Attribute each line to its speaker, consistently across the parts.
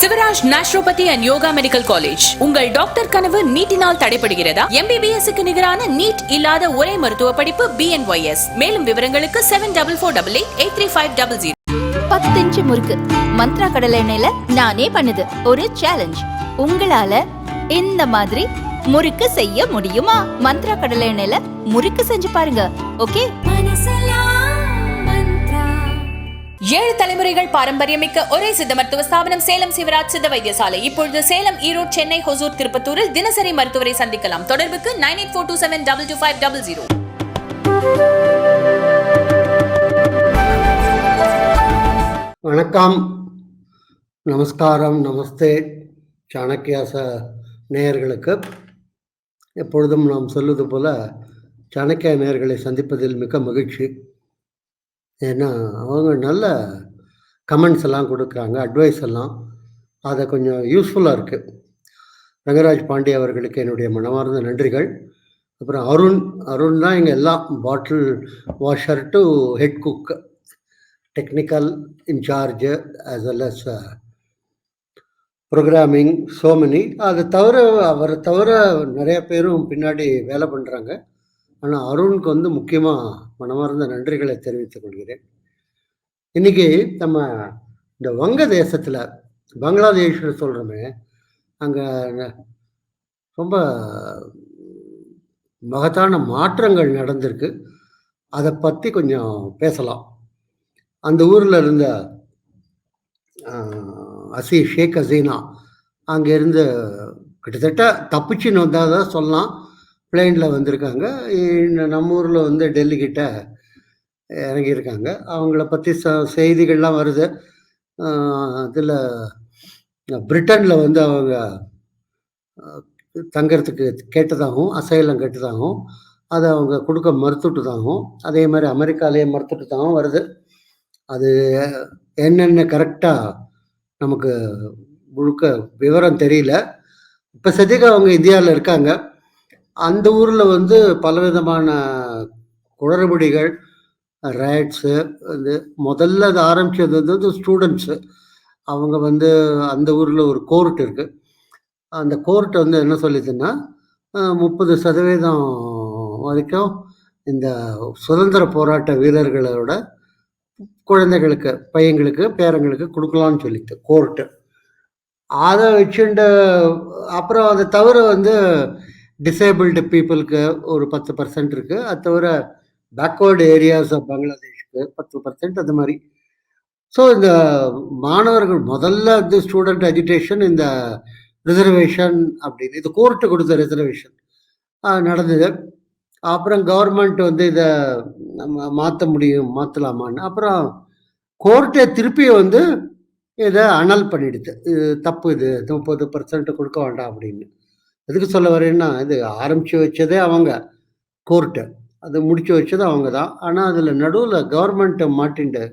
Speaker 1: Sivaraj naturopathy and yoga medical college. உங்கள் doctor கனவு நீட்டினால் தடைப்படுகிறதா எம்பிபிஎஸ் க்கு நிகரான நீட் இல்லாத ஒரே மருத்துவ படிப்பு பிஎன்ஒய்எஸ் மேலும் விவரங்களுக்கு seven double four double eight eight three five double zero
Speaker 2: பத்து இன்ச்சு முறுக்கு. மந்த்ரா கடலை எண்ணெயில நானே பண்ணுது. ஒரு சேலஞ்ச் உங்களால இந்த மாதிரி முறுக்கு செய்ய முடியுமா? மந்த்ரா கடலை எண்ணெயில முறுக்கு செஞ்சு பாருங்க. ஓகே
Speaker 1: ஏழு தலைமுறைகள் பாரம்பரியமிக்க ஒரே சித்த மருத்துவ ஸ்தாபனம் சேலம் சிவராஜ் சித்த வைத்தியசாலை. இப்பொழுது சேலம் ஈரோடு சென்னை ஹொசூர் திருப்பத்தூரில் தினசரி மருத்துவரை சந்திக்கலாம். தொடர்புக்கு nine eight four two seven double two five double zero.
Speaker 3: வணக்கம். நமஸ்காரம். நமஸ்தே. சாணக்கியாச நேயர்களுக்கு. எப்பொழுதும் நாம் சொல்வது போல சாணக்கிய நேயர்களை சந்திப்பதில் மிக மகிழ்ச்சி. ஏன்னா அவங்க நல்ல கமெண்ட்ஸ் எல்லாம் கொடுக்குறாங்க அட்வைஸ் எல்லாம். அதை கொஞ்சம் யூஸ்ஃபுல்லாக இருக்குது ரங்கராஜ் பாண்டே அவர்களுக்கு என்னுடைய மனமார்ந்த நன்றிகள். அப்புறம் அருண் அருண் தான் எங்கள் எல்லாம் bottle washer to head cook technical incharge as well as programming சோமனி அதை தவிர அவரை தவிர நிறைய பேரும் பின்னாடி வேலை பண்ணுறாங்க ஆனால் அருணுக்கு வந்து முக்கியமாக மனமார்ந்த நன்றிகளை தெரிவித்துக் கொள்கிறேன். இன்னைக்கு நம்ம இந்த வங்க தேசத்தில் பங்களாதேஷ்னு சொல்கிறோமே அங்கே ரொம்ப மகத்தான மாற்றங்கள் நடந்திருக்கு. அதை பற்றி கொஞ்சம் பேசலாம். அந்த ஊரில் இருந்த அசி ஷேக் ஹசீனா அங்கேருந்து கிட்டத்தட்ட தப்பிச்சுன்னு வந்தால் தான் சொல்லலாம். பிளெயினில் வந்திருக்காங்க. நம்ம ஊரில் வந்து டெல்லிக்கிட்ட இறங்கியிருக்காங்க. அவங்கள பற்றி ச செய்திகள்லாம் வருது. இதில் பிரிட்டனில் வந்து அவங்க தங்கிறதுக்கு கேட்டதாகவும் அசைலம் கேட்டதாகவும் அதை அவங்க கொடுக்க மறுத்துட்டதாகவும் அதே மாதிரி அமெரிக்காலேயே மறுத்துட்டதாகவும் வருது. அது என்னென்ன கரெக்டாக நமக்கு முழுக்க விவரம் தெரியல. இப்போ சதிக்கு அவங்க இந்தியாவில் இருக்காங்க. அந்த ஊரில் வந்து பலவிதமான குளறுபடிகள் ரேட்ஸு வந்து முதல்ல அது ஆரம்பிச்சது வந்து ஸ்டூடெண்ட்ஸு அவங்க வந்து அந்த ஊரில் ஒரு கோர்ட் இருக்குது அந்த கோர்ட் வந்து என்ன சொல்லிதுன்னா முப்பது சதவீதம் வரைக்கும் இந்த சுதந்திர போராட்ட வீரர்களோட குழந்தைகளுக்கு பையங்களுக்கு பேரங்களுக்கு கொடுக்கலாம்னு சொல்லிட்டு கோர்ட்டு அதை வச்சுட்டு அப்புறம் அதை தவிர வந்து டிசேபிள்டு பீப்புளுக்கு ஒரு பத்து பர்சன்ட் இருக்குது அது தவிர பேக்வேர்டு ஏரியாஸ் ஆஃப் பங்களாதேஷ்க்கு பத்து பர்சன்ட் அது மாதிரி. ஸோ இந்த மாணவர்கள் முதல்ல வந்து ஸ்டூடெண்ட் எஜுகேஷன் இந்த ரிசர்வேஷன் அப்படின்னு இது கோர்ட்டு கொடுத்த ரிசர்வேஷன் நடந்தது. அப்புறம் கவர்மெண்ட் வந்து இதை நம்ம மாற்ற முடியும் மாற்றலாமான்னு அப்புறம் கோர்ட்டை திருப்பி வந்து இதை அனல் பண்ணிடுது. இது தப்பு இது முப்பது பர்சன்ட் கொடுக்க வேண்டாம் அப்படின்னு. எதுக்கு சொல்ல வரேன்னா இது ஆரம்பித்து வச்சதே அவங்க கோர்ட்டு அது முடிச்சு வச்சது அவங்க தான் ஆனால் அதில் நடுவில் கவர்மெண்ட்டை மாட்டின்ட்டு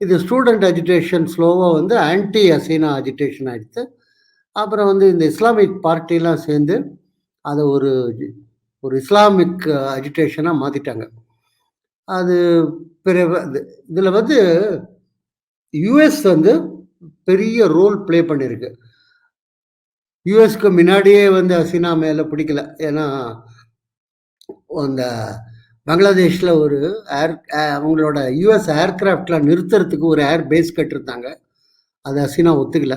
Speaker 3: இது ஸ்டூடெண்ட் அஜிடேஷன் ஸ்லோவாக வந்து ஆன்டி அசீனா அஜிடேஷன் ஆகிடுத்து அப்புறம் வந்து இந்த இஸ்லாமிக் பார்ட்டிலாம் சேர்ந்து அதை ஒரு ஒரு இஸ்லாமிக் அஜிடேஷனாக மாற்றிட்டாங்க அது பிற இதில் வந்து யுஎஸ் வந்து பெரிய ரோல் ப்ளே பண்ணியிருக்கு யுஎஸ்க்கு முன்னாடியே வந்து ஹசீனா மேலே பிடிக்கல. ஏன்னா அந்த பங்களாதேஷில் ஒரு ஏர் அவங்களோட யூஎஸ் ஏர்கிராஃப்ட்லாம் நிறுத்துறதுக்கு ஒரு ஏர் பேஸ் கட்டிருந்தாங்க. அது ஹசீனா ஒத்துக்கல.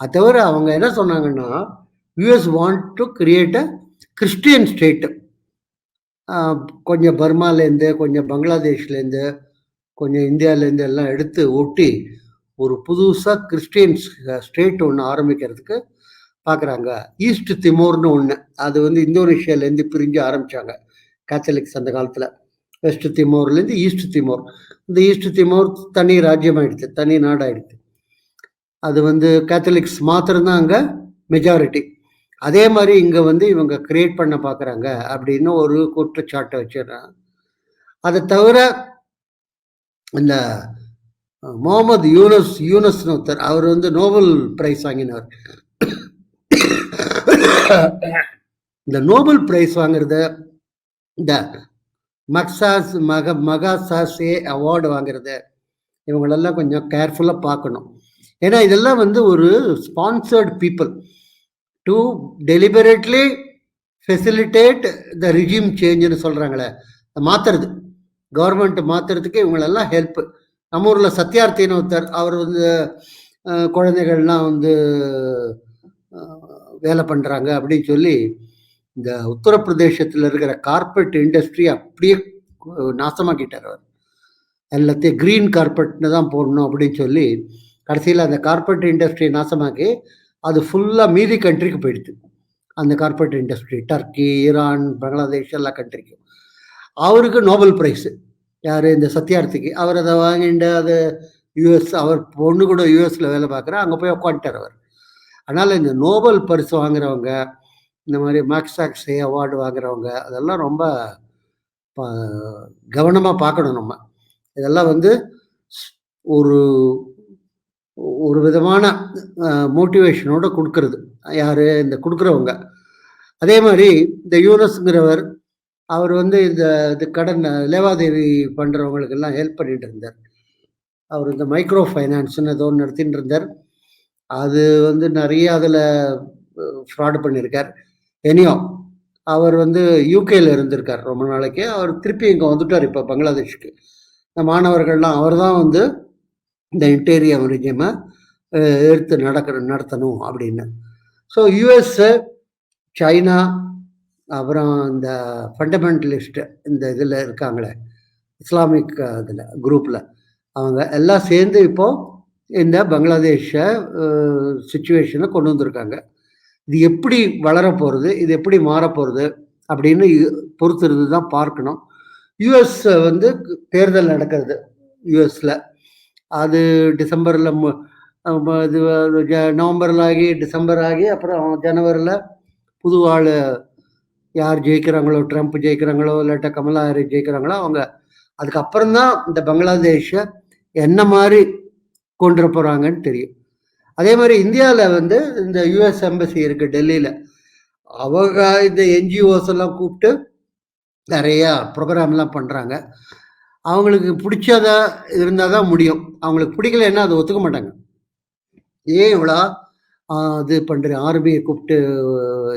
Speaker 3: அது தவிர அவங்க என்ன சொன்னாங்கன்னா US want to create a Christian state கொஞ்சம் பர்மாலேருந்து கொஞ்சம் பங்களாதேஷ்லேருந்து கொஞ்சம் இந்தியாவிலேருந்து எல்லாம் எடுத்து ஒட்டி ஒரு புதுசாக கிறிஸ்டியன்ஸ் ஸ்டேட் ஒன்று ஆரம்பிக்கிறதுக்கு பார்க்குறாங்க ஈஸ்ட் திமோர்னு ஒன்று அது வந்து இந்தோனேஷியாலேருந்து பிரிஞ்சு ஆரம்பித்தாங்க கேத்தலிக்ஸ் அந்த காலத்தில். வெஸ்ட் திமோர்லேருந்து ஈஸ்ட் திமோர் இந்த ஈஸ்ட் திமோர் தனி ராஜ்யம் தனி நாடாயிடுச்சு. அது வந்து கேத்தலிக்ஸ் மாத்திரம்தான் அங்கே மெஜாரிட்டி அதே மாதிரி இங்கே வந்து இவங்க கிரியேட் பண்ண பார்க்குறாங்க அப்படின்னு ஒரு குற்றச்சாட்டை வச்சிடுறாங்க. அதை தவிர இந்த முகமது யூனஸ் யூனஸ்னு ஒருத்தர் அவர் வந்து நோபல் பிரைஸ் வாங்கினவர். இந்த நோபல் பிரைஸ் வாங்குறது இந்த மக்சாஸ் மக மகாசாசே அவார்டு வாங்குறது இவங்களெல்லாம் கொஞ்சம் கேர்ஃபுல்லாக பார்க்கணும். ஏன்னா இதெல்லாம் வந்து ஒரு sponsored people to deliberately facilitate the regime சேஞ்சுன்னு சொல்கிறாங்களே மாற்றுறது கவர்மெண்ட் மாற்றுறதுக்கு இவங்களெல்லாம் ஹெல்ப் நம்ம ஊரில் சத்யார்த்தின்னு ஒருத்தர் அவர் வந்து குழந்தைகள்லாம் வந்து வேலை பண்ணுறாங்க அப்படின்னு சொல்லி இந்த உத்தரப்பிரதேசத்தில் இருக்கிற கார்பரேட் இண்டஸ்ட்ரி அப்படியே நாசமாக்கிட்டார் அவர். எல்லாத்தையும் க்ரீன் கார்பெட்னு தான் போடணும் அப்படின்னு சொல்லி கடைசியில் அந்த கார்பரேட் இண்டஸ்ட்ரியை நாசமாக்கி அது ஃபுல்லாக மீதி கண்ட்ரிக்கு போயிடுது அந்த corporate industry Turkey Iran Bangladesh எல்லா கண்ட்ரிக்கும் அவருக்கு நோபல் ப்ரைஸு யார்? இந்த சத்யார்த்திக்கு. அவர் அதை வாங்கிட்டு அது யூஎஸ் அவர் பொண்ணு கூட யூஎஸில் வேலை பார்க்குறா அங்கே போய் உட்காந்துட்டார் அவர். அதனால் இந்த நோபல் பரிசு வாங்குறவங்க இந்த மாதிரி மேக்ஸாக்ஸே அவார்டு வாங்குறவங்க அதெல்லாம் ரொம்ப கவனமாக பார்க்கணும் நம்ம. இதெல்லாம் வந்து ஸ்- ஒரு ஒரு விதமான மோட்டிவேஷனோட கொடுக்கறது. யார்? இந்த கொடுக்குறவங்க. அதே மாதிரி இந்த யூனஸ்ங்கிறவர் அவர் வந்து இந்த இது கடன் லேவாதேவி பண்ணுறவங்களுக்கெல்லாம் ஹெல்ப் பண்ணிட்டு இருந்தார். அவர் இந்த மைக்ரோ ஃபைனான்ஸ்னு ஏதோ ஒன்று நடத்திட்டு இருந்தார். அது வந்து நிறைய அதில் ஃப்ராட் பண்ணியிருக்கார் எனியோ அவர் வந்து யூகேல இருந்திருக்கார் ரொம்ப நாளைக்கு. அவர் திருப்பி இங்கே வந்துட்டார் இப்போ பங்களாதேஷ்க்கு. இந்த மாணவர்கள்லாம் அவர் தான் வந்து இந்த இன்டீரியர் ரிஜிமை எடுத்து நடக்கிற நடத்தணும் அப்படின்னு. ஸோ யூஎஸ்ஸு சைனா அப்புறம் இந்த ஃபண்டமெண்டலிஸ்ட் இந்த இதில் இருக்காங்களே இஸ்லாமிக் இதில் குரூப்பில் அவங்க எல்லாம் சேர்ந்து இப்போது இந்த பங்களாதேஷை சுச்சுவேஷனை கொண்டு வந்திருக்காங்க. இது எப்படி வளரப்போகிறது இது எப்படி மாறப்போகிறது அப்படின்னு இ- பொறுத்திருந்து தான் பார்க்கணும். யுஎஸ் வந்து தேர்தல் நடக்கிறது யுஎஸில் அது டிசம்பரில் இது ஜ- நவம்பரில் ஆகி டிசம்பர் ஆகி அப்புறம் ஜனவரியில் புது ஆள் யார் ஜெயிக்கிறாங்களோ ட்ரம்ப் ஜெயிக்கிறாங்களோ இல்லாட்ட கமலா ஹாரிஸ் ஜெயிக்கிறாங்களோ அவங்க அதுக்கப்புறம் தான் இந்த பங்களாதேஷை என்ன மாதிரி கொண்டு போகிறாங்கன்னு தெரியும். அதே மாதிரி இந்தியாவில் வந்து இந்த யுஎஸ் எம்பசி இருக்குது டெல்லியில். அவங்க இந்த என்ஜிஓஸ் எல்லாம் கூப்பிட்டு நிறையா ப்ரோக்ராம்லாம் பண்ணுறாங்க அவங்களுக்கு பிடிச்சதா இருந்தால் தான் முடியும். அவங்களுக்கு பிடிக்கலன்னா அதை ஒத்துக்க மாட்டாங்க. ஏன் இவ்வளோ இது பண்ணுறீங்க ஆர்மியை கூப்பிட்டு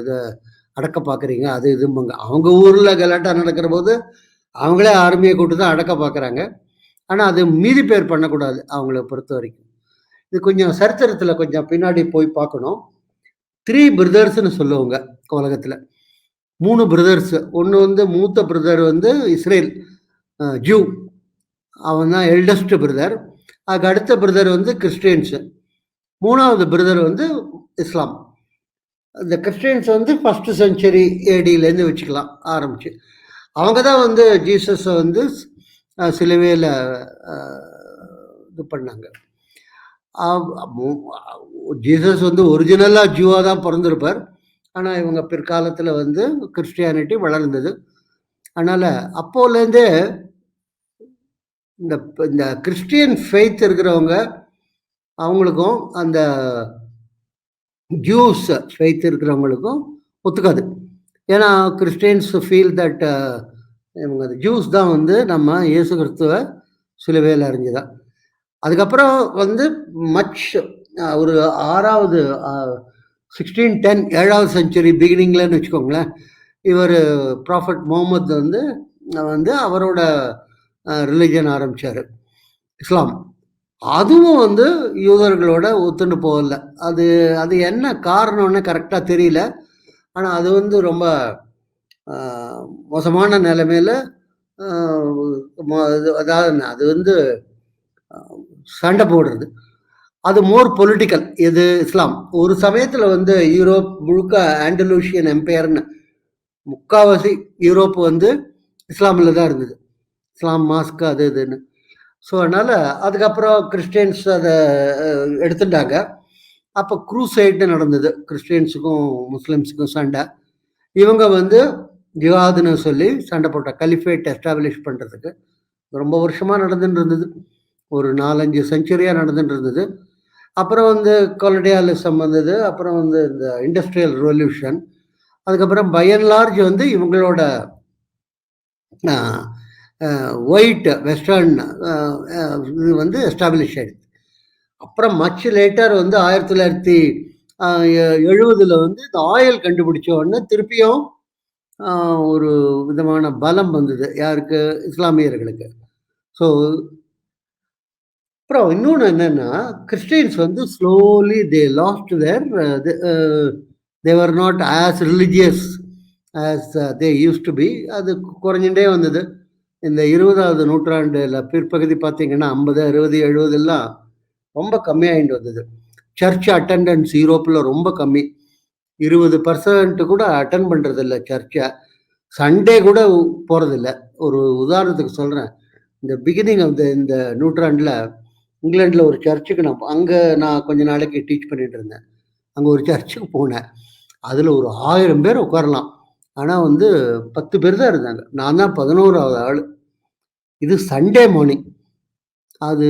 Speaker 3: இதை அடக்க பார்க்குறீங்க அது இதும்பாங்க. அவங்க ஊரில் கலாட்டா நடக்கிற போது அவங்களே ஆர்மியை கூப்பிட்டு தான் அடக்க பார்க்குறாங்க ஆனால் அது மீதி பேர் பண்ணக்கூடாது அவங்கள பொறுத்த வரைக்கும். இது கொஞ்சம் சரித்திரத்தில் கொஞ்சம் பின்னாடி போய் பார்க்கணும். த்ரீ பிரதர்ஸ்னு சொல்லுவாங்க உலகத்தில். மூணு பிரதர்ஸ் ஒன்று வந்து மூத்த பிரதர் வந்து இஸ்ரேல் ஜூ. அவன் தான் எல்டஸ்ட் பிரதர் அதுக்கு அடுத்த பிரதர் வந்து கிறிஸ்டியன்ஸு மூணாவது பிரதர் வந்து இஸ்லாம். இந்த கிறிஸ்டியன்ஸ் வந்து ஃபஸ்ட்டு செஞ்சுரி ஏடியிலேருந்து வச்சுக்கலாம் ஆரம்பிச்சு. அவங்க தான் வந்து ஜீசஸை வந்து சிலுவையில் இது பண்ணாங்க. ஜீசஸ் வந்து ஒரிஜினலாக ஜூவாக தான் பிறந்திருப்பார். ஆனால் இவங்க பிற்காலத்தில் வந்து கிறிஸ்டியானிட்டி வளர்ந்தது. அதனால் அப்போலேருந்தே இந்த இந்த கிறிஸ்டியன் ஃபெய்த் இருக்கிறவங்க அவங்களுக்கும் அந்த ஜூஸ் ஃபெய்த் இருக்கிறவங்களுக்கும் ஒத்துக்காது. ஏன்னா கிறிஸ்டியன்ஸ் ஃபீல் தட் இவங்க ஜூஸ் தான் வந்து நம்ம இயேசு கிறிஸ்துவ சிலுவையில் அறிஞ்சுதான் அதுக்கப்புறம் வந்து மச் ஒரு ஆறாவது சிக்ஸ்டீன் டென் ஏழாவது செஞ்சுரி பிகினிங்லன்னு வச்சுக்கோங்களேன். இவர் ப்ராஃபட் முகமது வந்து வந்து அவரோட ரிலிஜன் ஆரம்பித்தார் இஸ்லாம். அதுவும் வந்து யூதர்களோட ஒத்துன்னு போகல. அது அது என்ன காரணம்னு கரெக்டாக தெரியல. ஆனால் அது வந்து ரொம்ப மோசமான நிலைமையில் அதாவது அது வந்து சண்டை போடுறது. அது மோர் பொலிட்டிக்கல் இது இஸ்லாம். ஒரு சமயத்தில் வந்து யூரோப் முழுக்க ஆண்டலூஷியன் எம்பையர்னு முக்காவாசி யூரோப் வந்து இஸ்லாமில் தான் இருந்தது. இஸ்லாம் மாஸ்க் அது இதுன்னு. ஸோ அதனால் அதுக்கப்புறம் கிறிஸ்டியன்ஸ் அதை எடுத்துட்டாங்க. அப்போ க்ரூசைடு நடந்தது. கிறிஸ்டியன்ஸுக்கும் முஸ்லீம்ஸுக்கும் சண்டை. இவங்க வந்து ஜிஹாதுன்னு சொல்லி சண்டை போட்ட கலிஃபேட் எஸ்டாப்ளிஷ் பண்ணுறதுக்கு ரொம்ப வருஷமாக நடந்துட்டு இருந்தது. ஒரு நாலஞ்சு செஞ்சுரியாக நடந்துட்டு இருந்தது. அப்புறம் வந்து கொலடியாலிசம் வந்தது. அப்புறம் வந்து இந்த இண்டஸ்ட்ரியல் ரெவல்யூஷன். அதுக்கப்புறம் பை அண்ட் லார்ஜ் வந்து இவங்களோட ஒயிட் வெஸ்டர்ன் இது வந்து எஸ்டாப்ளிஷ் ஆயிடுது அப்புறம் மச் லேட்டர் வந்து ஆயிரத்தி தொள்ளாயிரத்தி எழுபதில் வந்து இந்த ஆயில் கண்டுபிடிச்ச உடனே திருப்பியும் ஒரு விதமான பலம் வந்தது யாருக்கு? இஸ்லாமியர்களுக்கு. ஸோ அப்புறம் இன்னொன்று என்னென்னா கிறிஸ்டியன்ஸ் வந்து slowly they lost their they were not as religious as they used to be அது குறைஞ்சுட்டே வந்தது. இந்த இருபதாவது நூற்றாண்டில் பிற்பகுதி பார்த்தீங்கன்னா ஐம்பது அறுபது எழுபது எல்லாம் ரொம்ப கம்மியாகிட்டு வந்தது. சர்ச் அட்டண்டன்ஸ் யூரோப்பில் ரொம்ப கம்மி. இருபது பர்சன்ட் கூட அட்டன் பண்ணுறதில்ல சர்ச்சை சண்டே கூட போகிறதில்ல ஒரு உதாரணத்துக்கு சொல்கிறேன் இந்த பிகினிங் ஆஃப் த இந்த நூற்றாண்டில் இங்கிலாண்டில் ஒரு சர்ச்சுக்கு நான் அங்கே நான் கொஞ்ச நாளைக்கு டீச் பண்ணிட்டு இருந்தேன். அங்கே ஒரு சர்ச்சுக்கு போனேன். அதில் ஒரு ஆயிரம் பேர் உட்காரலாம். ஆனால் வந்து பத்து பேர் தான் இருந்தாங்க. நான் தான் பதினோராவது ஆள். இது சண்டே மார்னிங் அது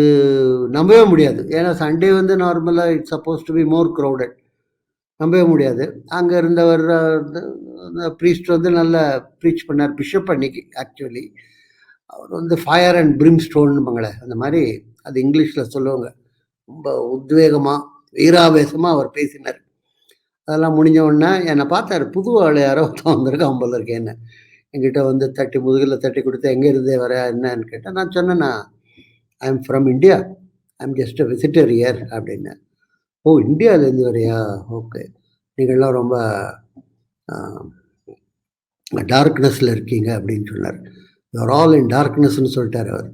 Speaker 3: நம்பவே முடியாது. ஏன்னா சண்டே வந்து நார்மலாக it's supposed to be more crowded நம்பவே முடியாது. அங்கே இருந்தவர் ப்ரீஸ்ட் வந்து நல்லா ப்ரீச் பண்ணார். பிஷப் அன்னைக்கு ஆக்சுவலி அவர் வந்து ஃபயர் அண்ட் பிரிம் ஸ்டோன்னுபாங்களே அந்த மாதிரி அது இங்கிலீஷில் சொல்லுவாங்க. ரொம்ப உத்வேகமாக வீராவேசமாக அவர் பேசினார். அதெல்லாம் முடிஞ்ச உடனே என்னை பார்த்தாரு. புது ஆள் யாரோ ஒருத்தன் வந்திருக்கா போல இருக்கேன் என்ன. என்கிட்ட வந்து தட்டி முதுகில் தட்டி கொடுத்து எங்கே இருந்தே வர என்னன்னு கேட்டேன் நான் சொன்னேன்னா I am from India I am just visitor here அப்படின்னு. ஓ இந்தியாவிலேருந்து வரையா ஓகே. நீங்கள்லாம் ரொம்ப டார்க்னஸில் இருக்கீங்க அப்படின்னு சொன்னார். யுவர் ஆல் இன் டார்க்னஸ்ன்னு சொல்லிட்டார் அவர்.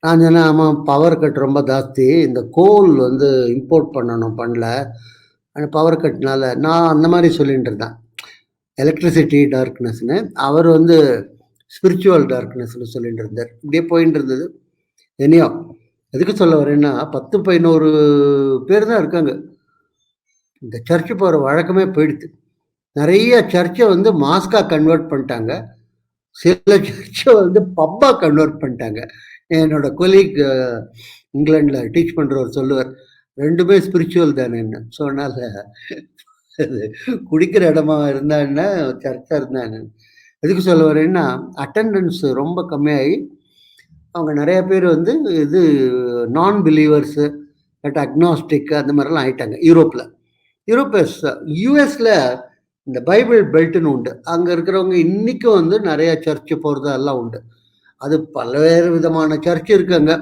Speaker 3: நான் சொன்னேன் ஆமாம் பவர் கட் ரொம்ப ஜாஸ்தி. இந்த கோல் வந்து இம்போர்ட் பண்ணணும் பண்ணல. அந்த பவர் கட்னால நான் அந்த மாதிரி சொல்லிட்டு இருந்தேன். எலக்ட்ரிசிட்டி டார்க்னஸ்னு அவர் வந்து ஸ்பிரிச்சுவல் டார்க்னஸ்னு சொல்லிட்டு இருந்தார். இப்படியே போயிட்டு இருந்தது. எனியோ எதுக்கு சொல்ல வரேன்னா பத்து பதினோரு பேர் தான் இருக்காங்க. இந்த சர்ச்சு போகிற வழக்கமே போயிடுது நிறைய சர்ச்சை வந்து மாஸ்காக கன்வெர்ட் பண்ணிட்டாங்க. சில சர்ச்சை வந்து பப்பாக கன்வெர்ட் பண்ணிட்டாங்க. என்னோட கொலீக் இங்கிலாண்டில் டீச் பண்ணுறவர் சொல்லுவார் ரெண்டுமே ஸ்பிரிச்சுவல் தானே என்ன. ஸோ அதனால் குடிக்கிற இடமா இருந்தா என்ன சர்ச்சாக இருந்தா என்ன. எதுக்கு சொல்ல வரேன்னா அட்டண்டன்ஸ் ரொம்ப கம்மியாகி அவங்க நிறைய பேர் வந்து இது நான் பிலீவர்ஸு பட் அக்னாஸ்டிக் அந்த மாதிரிலாம் ஆயிட்டாங்க. யூரோப்பில் யூரோப்பஸ் யூஎஸில் இந்த பைபிள் பெல்ட்னு உண்டு. அங்கே இருக்கிறவங்க இன்றைக்கும் வந்து நிறையா சர்ச்சு போகிறதெல்லாம் உண்டு. அது பல்வேறு விதமான சர்ச் இருக்குங்க.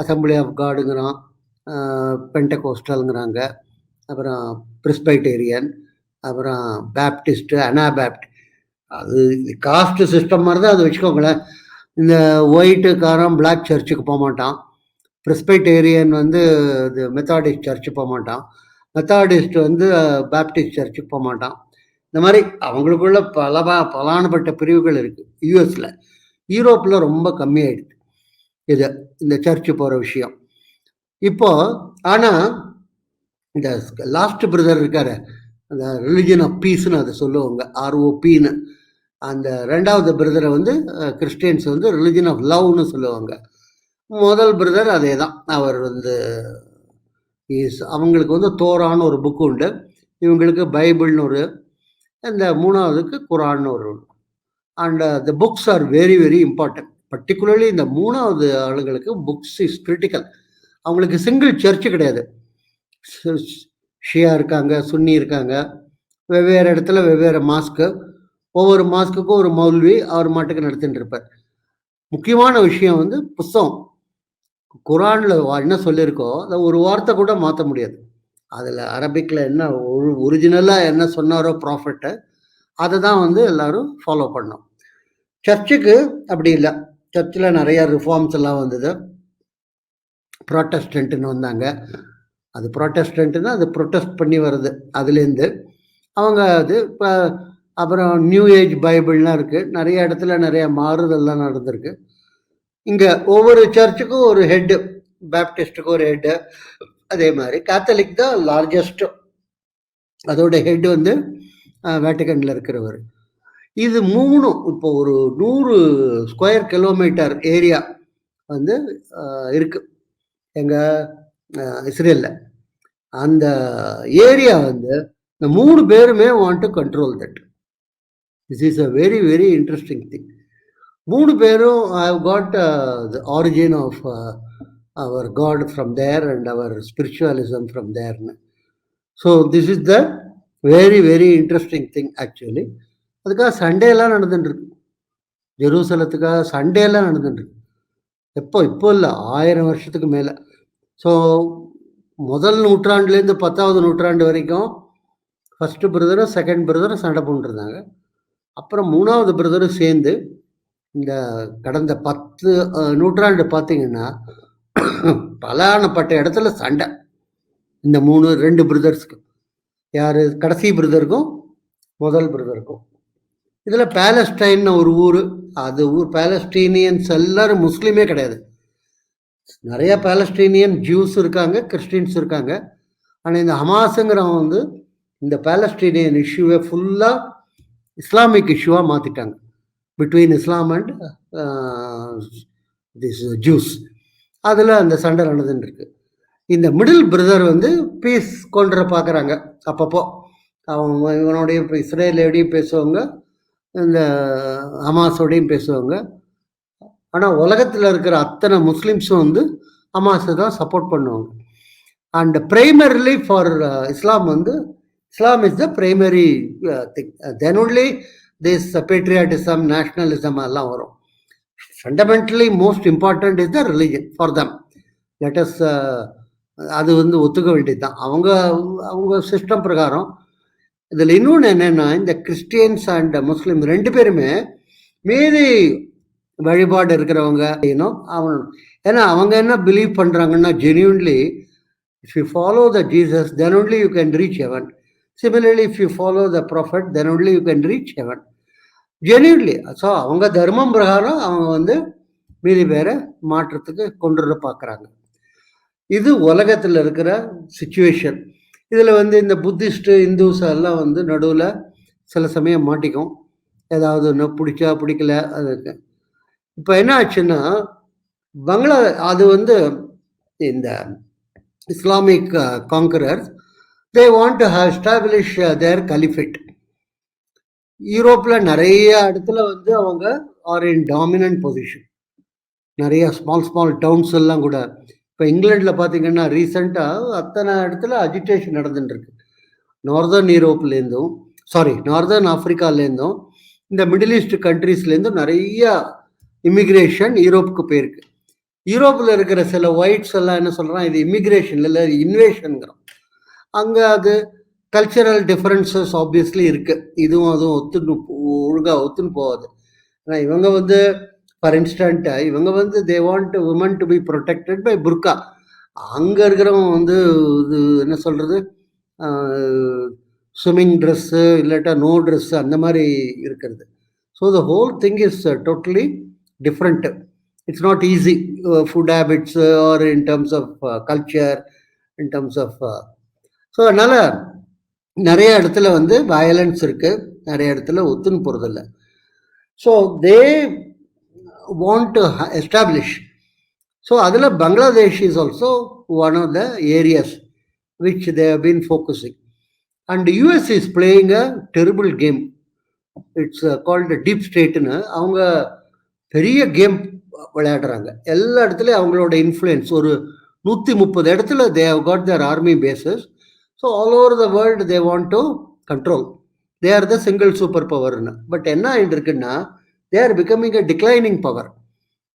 Speaker 3: அசம்பிளி ஆஃப் காடுங்கிறான் பென்டகோஸ்டல்ங்கிறாங்க அப்புறம் பிரிஸ்பைட்டேரியன் அப்புறம் பேப்டிஸ்ட்டு அனாபேப்ட் அது காஸ்ட் சிஸ்டம் மாதிரி தான் அதை வச்சுக்கோங்களேன். இந்த ஒயிட்டு காரம் பிளாக் சர்ச்சுக்கு போக மாட்டான். பிரிஸ்பைட்டேரியன் வந்து இது மெத்தாடிஸ்ட் சர்ச்சு போக மாட்டான் மெத்தாடிஸ்ட் வந்து பேப்டிஸ்ட் சர்ச்சுக்கு போக மாட்டான் இந்த மாதிரி அவங்களுக்குள்ள பல ப- பலானப்பட்ட பிரிவுகள் இருக்குது யூஎஸில் யூரோப்பில் ரொம்ப கம்மியாயிடுது. இது இந்த சர்ச்சு போகிற விஷயம். இப்போ ஆனால் இந்த லாஸ்ட் பிரதர் இருக்கார். அந்த ரிலிஜன் ஆஃப் பீஸ்னு அதை சொல்லுவாங்க. ஆர்ஓபின்னு அந்த ரெண்டாவது பிரதரை வந்து கிறிஸ்டியன்ஸ் வந்து ரிலிஜன் ஆஃப் லவ்னு சொல்லுவாங்க. முதல் பிரதர் அதே தான் அவர் வந்து அவங்களுக்கு வந்து தோரான்னு ஒரு புக்கு உண்டு. இவங்களுக்கு பைபிள்னு ஒரு இந்த மூணாவதுக்கு குரான்னு ஒரு and the books are very very important particularly இந்த மூணாவது ஆளுங்களுக்கு புக்ஸ் இஸ் கிரிட்டிக்கல் அவங்களுக்கு சிங்கிள் சர்ச்சு கிடையாது. ஷியா இருக்காங்க சுன்னி இருக்காங்க. வெவ்வேறு இடத்துல வெவ்வேறு மாஸ்க்கு ஒவ்வொரு மாஸ்க்குக்கும் ஒரு மௌல்வி அவர் மாட்டுக்கு நடத்திட்டு இருப்பார். முக்கியமான விஷயம் வந்து புஸ்தகம். குரானில் என்ன சொல்லியிருக்கோ அதை ஒரு வார்த்தை கூட மாற்ற முடியாது. அதில் அரபிக்கில் என்ன ஒரிஜினலாக என்ன சொன்னாரோ ப்ராஃபிட்டை அதை தான் வந்து எல்லாரும் ஃபாலோ பண்ணோம். சர்ச்சுக்கு அப்படி இல்லை. சர்ச்சில் நிறையா ரிஃபார்ம்ஸ் எல்லாம் வந்தது. ப்ராட்டஸ்டன்ட்னு வந்தாங்க. அது ப்ரொட்டஸ்டன்ட்னா அது ப்ரொட்டஸ்ட் பண்ணி வருது. அதுலேருந்து அவங்க அது இப்போ அப்புறம் நியூ ஏஜ் பைபிள்லாம் இருக்குது நிறைய இடத்துல நிறைய மாறுதல்லாம் நடந்திருக்கு. இங்கே ஒவ்வொரு சர்ச்சுக்கும் ஒரு ஹெட்டு பேப்டிஸ்ட்டுக்கு ஒரு ஹெட்டு அதே மாதிரி கேத்தலிக் தான் லார்ஜஸ்ட் அதோட ஹெட் வந்து வேட்டிகனில் இருக்கிறவர். இது மூணும் இப்போ ஒரு நூறு ஸ்கொயர் கிலோமீட்டர் ஏரியா வந்து இருக்கு. எங்க இஸ்ரேலில். அந்த ஏரியா வந்து இந்த மூணு பேருமே want to control that this is a very very interesting thing மூணு பேரும் I got the origin of our god from there and our spiritualism from தேர்னு so this is the very very interesting thing actually அதுக்காக சண்டேலாம் நடந்துட்டுருக்கு. ஜெருசலத்துக்காக சண்டேலாம் நடந்துட்டுருக்கு. எப்போ இப்போ இல்லை ஆயிரம் வருஷத்துக்கு மேலே. ஸோ முதல் நூற்றாண்டுலேருந்து பத்தாவது நூற்றாண்டு வரைக்கும் ஃபஸ்ட்டு பிரதரும் செகண்ட் பிரதரும் சண்டை போட்டுருந்தாங்க. அப்புறம் மூணாவது பிரதரும் சேர்ந்து இந்த கடந்த பத்து நூற்றாண்டு பார்த்தீங்கன்னா பலானப்பட்ட இடத்துல சண்டை. இந்த மூணு ரெண்டு பிரதர்ஸ்க்கு. யார்? கடைசி பிரதருக்கும் முதல் பிரதருக்கும். இதில் பேலஸ்டைன்னு ஒரு ஊர். அது ஊர் பேலஸ்டீனியன்ஸ் எல்லாரும் முஸ்லீமே கிடையாது. நிறைய பேலஸ்டீனியன் ஜூஸ் இருக்காங்க கிறிஸ்டின்ஸ் இருக்காங்க. ஆனால் இந்த ஹமாஸுங்கிறவன் வந்து இந்த பேலஸ்டீனியன் இஷ்யூவை ஃபுல்லாக இஸ்லாமிக் இஷ்யூவாக மாற்றிட்டாங்க between Islam and this Jews அதில் அந்த சண்டை நடந்துன்னு இருக்கு இந்த மிடில் பிரதர் வந்து பீஸ் கொண்டு பார்க்குறாங்க அப்பப்போ. அவங்க இவனோடைய இப்போ இஸ்ரேலோடையும் பேசுவாங்க. இந்த ஹமாஸோடையும் பேசுவாங்க. ஆனால் உலகத்தில் இருக்கிற அத்தனை முஸ்லீம்ஸும் வந்து ஹமாஸை தான் சப்போர்ட் பண்ணுவாங்க. அண்ட் பிரைமரிலி ஃபார் இஸ்லாம் வந்து Islam is the primary thing then only this patriotism nationalism எல்லாம் வரும். Fundamentally most important is the religion for them let's அது வந்து ஒத்துக்க வேண்டியது தான் அவங்க அவங்க சிஸ்டம் பிரகாரம் இதில் இன்னொன்று என்னென்னா இந்த கிறிஸ்டியன்ஸ் அண்ட் முஸ்லீம் ரெண்டு பேருமே மீதி வழிபாடு இருக்கிறவங்க ஏன்னோ அவன் ஏன்னா அவங்க என்ன பிலீவ் பண்ணுறாங்கன்னா genuinely if you follow the Jesus then only you can reach heaven similarly if you follow the prophet then only you can reach heaven genuinely so அவங்க தர்மம் பிரகாரம் அவங்க வந்து மீதி பேரை மாற்றத்துக்கு கொண்டு வர பார்க்குறாங்க. இது உலகத்தில் இருக்கிற சுச்சுவேஷன் இதில் வந்து இந்த புத்திஸ்ட்டு இந்துஸ் எல்லாம் வந்து நடுவில் சில சமயம் மாட்டிக்கும். ஏதாவது ஒன்று பிடிச்சா பிடிக்கல அதுக்கு. இப்போ என்ன ஆச்சுன்னா பங்களா அது வந்து இந்த Islamic conquerors they want to have establish their caliphate யூரோப்பில் நிறைய இடத்துல வந்து அவங்க ஆர் இன் டாமினன்ட் பொசிஷன் நிறைய ஸ்மால் ஸ்மால் டவுன்ஸ் எல்லாம் கூட. இப்போ இங்கிலாண்டில் பார்த்தீங்கன்னா ரீசெண்டாக அத்தனை இடத்துல அஜிடேஷன் நடந்துட்டுருக்கு. நார்தர்ன் யூரோப்லேருந்தும் சாரி நார்தர்ன் ஆஃப்ரிக்காலேருந்தும் இந்த மிடில் ஈஸ்ட் கண்ட்ரீஸ்லேருந்தும் நிறைய இமிக்ரேஷன் யூரோப்புக்கு போயிருக்கு. யூரோப்பில் இருக்கிற சில ஒயிட்ஸ் எல்லாம் என்ன சொல்கிறான் இது இமிக்ரேஷன் இல்லை இன்வேஷனுங்கிறோம் அங்கே அது கல்ச்சரல் டிஃப்ரென்சஸ் ஆப்வியஸ்லி இருக்குது இதுவும் அதுவும் ஒத்துன்னு ஒழுங்காக ஒத்துன்னு போகாது. ஆனால் இவங்க வந்து ஃபார் இன்ஸ்டன்ட் இவங்க வந்து they want women to be protected by burqa அங்கே இருக்கிறவங்க வந்து இது என்ன சொல்கிறது ஸ்விம்மிங் ட்ரெஸ்ஸு இல்லாட்டா நோ ட்ரெஸ்ஸு அந்த மாதிரி இருக்கிறது. So the whole thing is totally different it's not easy food habits or in terms of culture in terms of so அதனால் நிறைய இடத்துல வந்து வயலன்ஸ் இருக்குது நிறைய இடத்துல ஒத்துன்னு போகிறதில்ல so they want to establish so அதில் Bangladesh is also one of the areas which they have been focusing and US is playing a terrible game it's called deep ஸ்டேட்டுன்னு அவங்க பெரிய கேம் விளையாடுறாங்க. எல்லா இடத்துலையும் அவங்களோட இன்ஃப்ளூயன்ஸ் ஒரு நூற்றி முப்பது இடத்துல they have got their army bases so all over the world they want to control they are the single super பவர்னு but என்ன ஆகிட்டு இருக்குன்னா they are becoming a declining power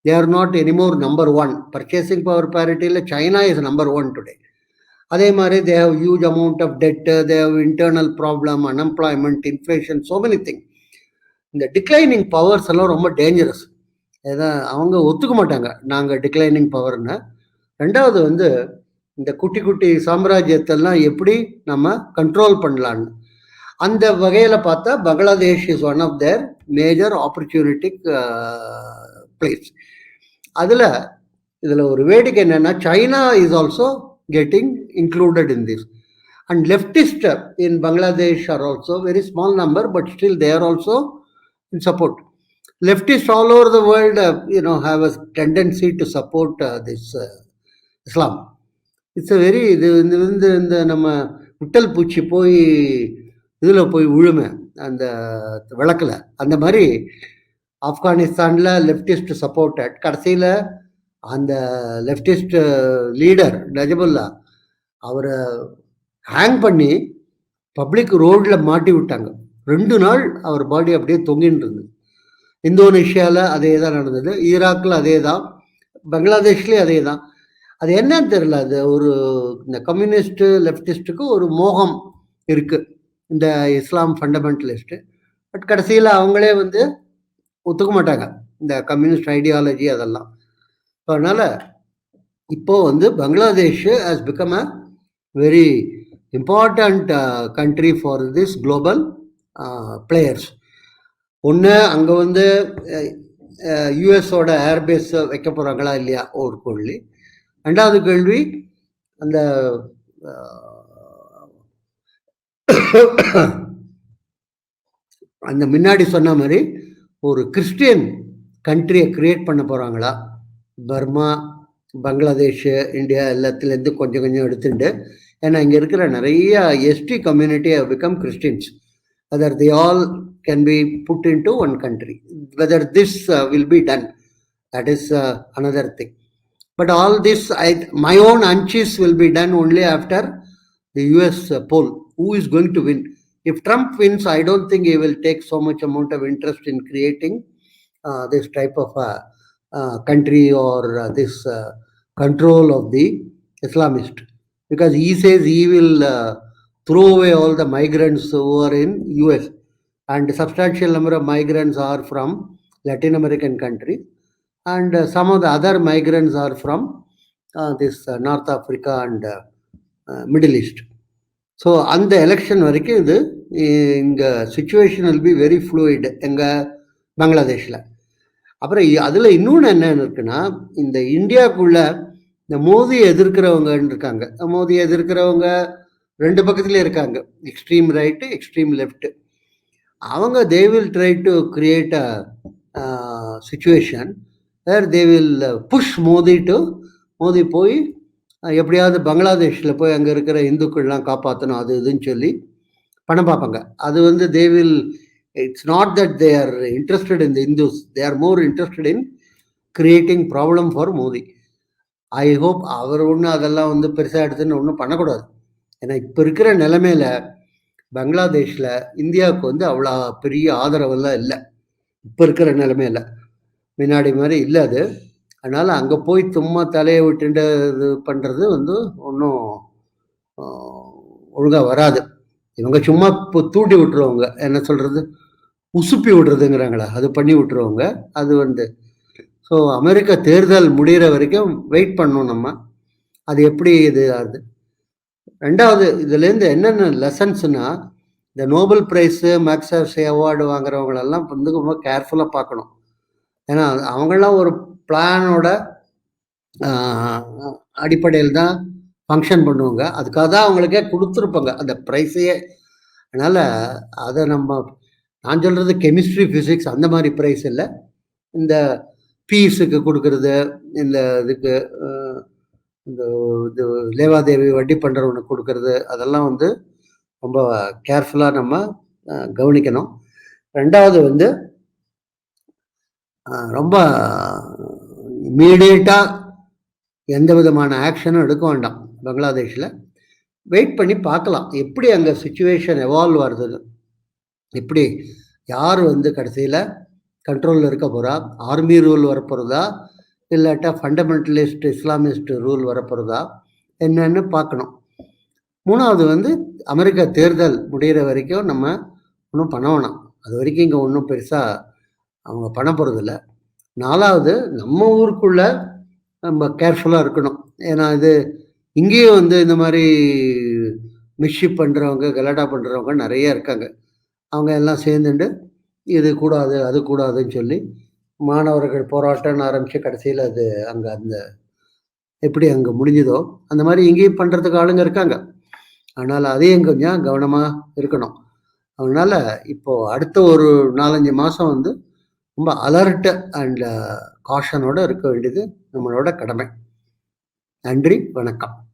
Speaker 3: they are not anymore number one purchasing power பேரிட்டியில் China is number one today அதே மாதிரி they have huge amount of debt they have internal problem unemployment inflation so many thing இந்த declining powers எல்லாம் ரொம்ப dangerous ஏதா அவங்க ஒத்துக்க மாட்டாங்க. நாங்கள் டிக்ளைனிங் பவர்னு ரெண்டாவது வந்து இந்த குட்டி குட்டி சாம்ராஜ்யத்தெல்லாம் எப்படி நம்ம கண்ட்ரோல் பண்ணலான்னு அந்த வகையில் பார்த்தா Bangladesh is one of their major opportunistic place அதில் இதில் ஒரு வேடிக்கை என்னென்னா China is also getting included in this and leftist in Bangladesh are also very small number but still they are also in support leftist all over the world you know have a tendency to support this Islam uh, this uh, Islam. It's a very இது இந்த வந்து இந்த நம்ம விட்டல் பூச்சி போய் இதில் போய் விழுமை அந்த விளக்கில். அந்த மாதிரி ஆப்கானிஸ்தானில் லெஃப்டிஸ்ட் சப்போர்ட்டட். கடைசியில் அந்த லெஃப்டிஸ்ட் லீடர் நஜபுல்லா அவரை ஹேங் பண்ணி பப்ளிக் ரோடில் மாட்டி விட்டாங்க. ரெண்டு நாள் அவர் பாடி அப்படியே தொங்கின்னு இருந்தது. இந்தோனேஷியாவில் அதே தான் நடந்தது. ஈராக்கில் அதே தான் பங்களாதேஷ்லேயும் அதே தான் அது என்னன்னு தெரியல. அது ஒரு இந்த கம்யூனிஸ்ட்டு லெஃப்டிஸ்ட்டுக்கு ஒரு மோகம் இருக்குது இந்த இஸ்லாம் ஃபண்டமெண்டலிஸ்ட்டு பட் கடைசியில் அவங்களே வந்து ஒத்துக்க மாட்டாங்க. இந்த கம்யூனிஸ்ட் ஐடியாலஜி அதெல்லாம். அதனால் இப்போ வந்து Bangladesh has become a very important country for this global players ஒன்று அங்கே வந்து uh, uh, யூஎஸோட ஏர்பேஸ் வைக்க போகிறாங்களா இல்லையா? ஒரு கொள்ளி. ரெண்டாவது கேள்வி அந்த அந்த முன்னாடி சொன்ன மாதிரி ஒரு கிறிஸ்டியன் கண்ட்ரியை கிரியேட் பண்ண போகிறாங்களா பர்மா பங்களாதேஷ் இந்தியா எல்லாத்துலேருந்து கொஞ்சம் கொஞ்சம் எடுத்துட்டு ஏன்னா இங்கே இருக்கிற நிறைய ST community become Christians whether they all can be put into one country. Whether this uh, will be done, that is uh, another thing. But all this, I, my own hunches will be done only after the US poll. Who is going to win? If Trump wins, I don't think he will take so much amount of interest in creating uh, this type of uh, uh, country or uh, this uh, control of the Islamist. Because he says he will uh, throw away all the migrants who are in US and substantial number of migrants are from Latin American countries and uh, some of the other migrants are from uh, this uh, North Africa and uh, uh, Middle East. So அந்த election வரைக்கும் இது இங்கே situation will be very fluid எங்கள் பங்களாதேஷில். அப்புறம் அதில் இன்னொன்று என்னென்னு இருக்குன்னா இந்த இந்தியாவுக்குள்ள இந்த மோதியை எதிர்க்கிறவங்கன்னு இருக்காங்க. மோதியை எதிர்க்கிறவங்க ரெண்டு பக்கத்துலேயே இருக்காங்க. எக்ஸ்ட்ரீம் ரைட்டு எக்ஸ்ட்ரீம் லெஃப்ட்டு அவங்க they will try to create a situation where they will push Modi to Modi போய் எப்படியாவது பங்களாதேஷில் போய் அங்கே இருக்கிற இந்துக்கள்லாம் காப்பாற்றணும் அது இதுன்னு சொல்லி பணம் பார்ப்பாங்க. அது வந்து they will it's not that they are interested in the Hindus they are more interested in creating problem for Modi. I hope அவர் ஒன்றும் அதெல்லாம் வந்து பெருசாக எடுத்துன்னு ஒன்றும் பண்ணக்கூடாது. ஏன்னா இப்போ இருக்கிற நிலமையில பங்களாதேஷில் இந்தியாவுக்கு வந்து அவ்வளோ பெரிய ஆதரவெல்லாம் இல்லை. இப்போ இருக்கிற நிலமையில. வினாடி மாதிரி இல்லை அது. அதனால் அங்கே போய் சும்மா தலையை விட்டுட்டு இது பண்ணுறது வந்து ஒன்றும் ஒழுங்காக வராது. இவங்க சும்மா இப்போ தூண்டி விட்டுருவாங்க. என்ன சொல்கிறது உசுப்பி விடுறதுங்கிறாங்களா அது பண்ணி விட்டுருவாங்க. அது வந்து ஸோ அமெரிக்க தேர்தல் முடிகிற வரைக்கும் வெயிட் பண்ணோம் நம்ம. அது எப்படி இது ஆகுது? ரெண்டாவது இதுலேருந்து என்னென்ன லெசன்ஸ்னா இந்த நோபல் ப்ரைஸு மேக்ஸாப்ஸே அவார்டு வாங்குறவங்களெல்லாம் வந்து ரொம்ப கேர்ஃபுல்லாக பார்க்கணும். ஏன்னா அவங்களாம் ஒரு பிளானோட அடிப்படையில் தான் ஃபங்க்ஷன் பண்ணுவாங்க. அதுக்காக தான் அவங்களுக்கே கொடுத்துருப்பாங்க. அந்த ப்ரைஸையே அதனால் அதை நம்ம நான் சொல்கிறது கெமிஸ்ட்ரி ஃபிசிக்ஸ் அந்த மாதிரி ப்ரைஸ் இல்லை. இந்த பீஸுக்கு கொடுக்கறது இந்த இதுக்கு இந்த இது லேவாதேவி வட்டி பண்ணுறவனுக்கு கொடுக்கறது அதெல்லாம் வந்து ரொம்ப கேர்ஃபுல்லாக நம்ம கவனிக்கணும். ரெண்டாவது வந்து ரொம்ப இம்மீடியட்டாக எந்த விதமான ஆக்ஷனும் எடுக்க வேண்டாம் பங்களாதேஷில். வெயிட் பண்ணி பார்க்கலாம். எப்படி அங்கே சுச்சுவேஷன் எவால்வ் ஆகுதுன்னு எப்படி யார் வந்து கடைசியில் கண்ட்ரோலில் இருக்க போகிறா ஆர்மி ரூல் வரப்போகிறதா இல்லாட்டா ஃபண்டமெண்டலிஸ்ட் இஸ்லாமிஸ்ட் ரூல் வரப்போகிறதா என்னன்னு பார்க்கணும். மூணாவது வந்து அமெரிக்கா தேர்தல் முடிகிற வரைக்கும் நம்ம ஒன்றும் பண்ண வேணாம். அது வரைக்கும் இங்கே ஒன்றும் பெருசாக அவங்க பண்ண போகிறதில்ல நாலாவது நம்ம ஊருக்குள்ள நம்ம கேர்ஃபுல்லாக இருக்கணும். ஏன்னா இது இங்கேயும் வந்து இந்த மாதிரி மிஷ்ஷிப் பண்ணுறவங்க கலாட்டா பண்ணுறவங்க நிறைய இருக்காங்க. அவங்க எல்லாம் சேர்ந்துட்டு இது கூடாது அது கூடாதுன்னு சொல்லி மாணவர்கள் போராட்டம்னு ஆரம்பித்து கடைசியில் அது அங்கே அந்த எப்படி அங்கே முடிஞ்சதோ அந்த மாதிரி இங்கேயும் பண்ணுறதுக்கு ஆளுங்க இருக்காங்க. அதனால் அதையும் கொஞ்சம் கவனமாக இருக்கணும். அதனால் இப்போது அடுத்த ஒரு நாலஞ்சு மாதம் வந்து ரொம்ப அலர்ட் அண்ட் காஷனோட இருக்க வேண்டியது நம்மளோட கடமை. நன்றி வணக்கம்.